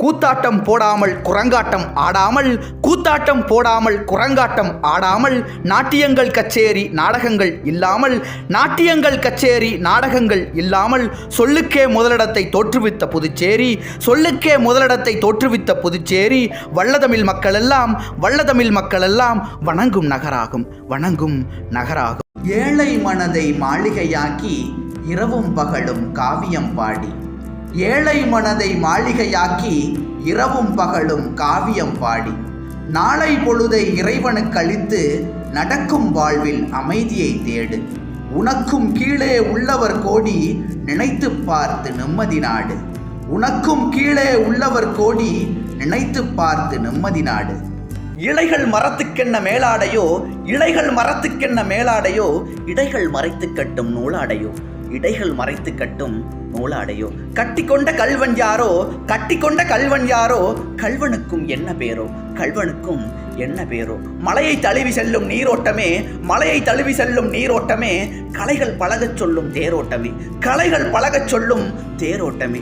கூத்தாட்டம் போடாமல் குரங்காட்டம் ஆடாமல் கூத்தாட்டம் போடாமல் குரங்காட்டம் ஆடாமல் நாட்டியங்கள் கச்சேரி நாடகங்கள் இல்லாமல் நாட்டியங்கள் கச்சேரி நாடகங்கள் இல்லாமல் சொல்லுக்கே முதலிடத்தை தோற்றுவித்த புதுச்சேரி சொல்லுக்கே முதலிடத்தை தோற்றுவித்த புதுச்சேரி வல்லதமிழ் மக்களெல்லாம் வல்லதமிழ் மக்களெல்லாம் வணங்கும் நகராகும் வணங்கும் நகராகும். ஏழை மனதை மாளிகையாக்கி இரவும் பகலும் காவியம் பாடி. ஏழை மனதை மாளிகையாக்கி இரவும் பகலும் காவியம் பாடி. நாளை பொழுதை இறைவனுக்கு அளித்து நடக்கும் வாழ்வில் அமைதியை தேடு. உனக்கும் கீழே உள்ளவர் கோடி நினைத்து பார்த்து நிம்மதி நாடு. உனக்கும் கீழே உள்ளவர் கோடி நினைத்து பார்த்து நிம்மதி நாடு. இலைகள் மரத்துக்கென்ன மேலாடையோ இலைகள் மரத்துக்கென்ன மேலாடையோ இடைகள் மறைத்து கட்டும் நூலாடையோ. இடைகள் மறைத்து கட்டும் நூலாடையோ? கட்டிக்கொண்ட கல்வன் யாரோ? கட்டிக்கொண்ட கல்வன் யாரோ? கல்வனுக்கும் என்ன பேரோ? கல்வனுக்கும் என்ன பேரோ? மலையை தழுவி செல்லும் நீரோட்டமே மலையை தழுவி செல்லும் நீரோட்டமே கலைகள் பழகச் சொல்லும் தேரோட்டமே கலைகள் பழகச் சொல்லும் தேரோட்டமே.